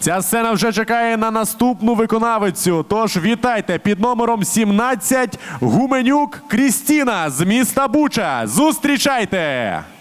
Ця сцена вже чекає на наступну виконавицю. Тож вітайте під номером 17 Гуменюк Крістіна з міста Буча. Зустрічайте!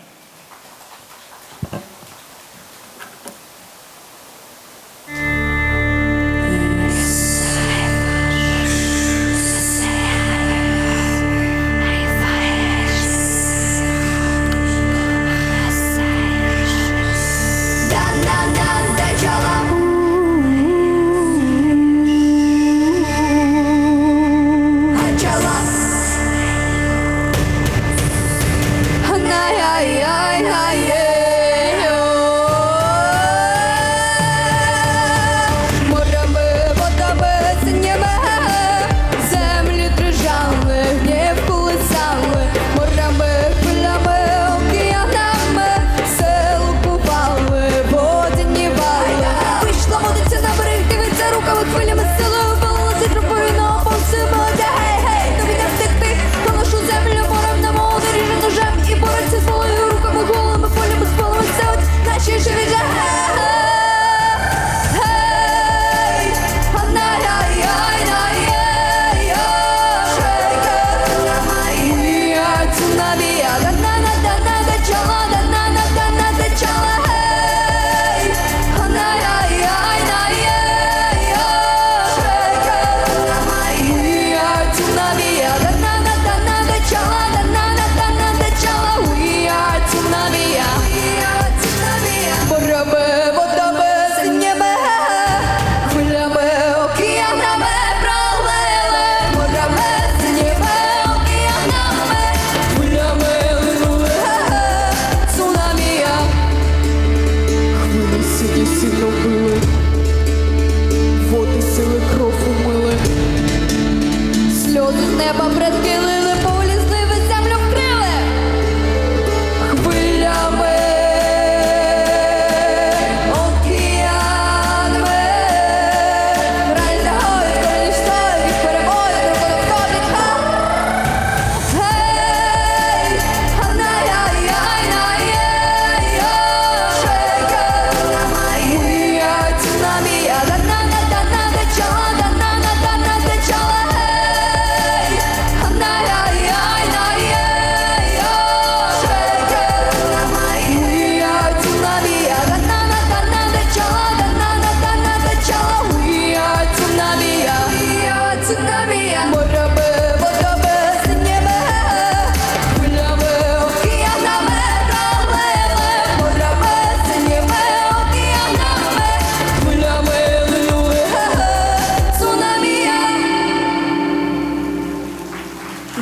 I feel it.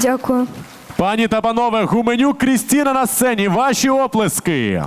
Дякую. Пані та панове, Гуменюк Крістіна на сцені. Ваші оплески.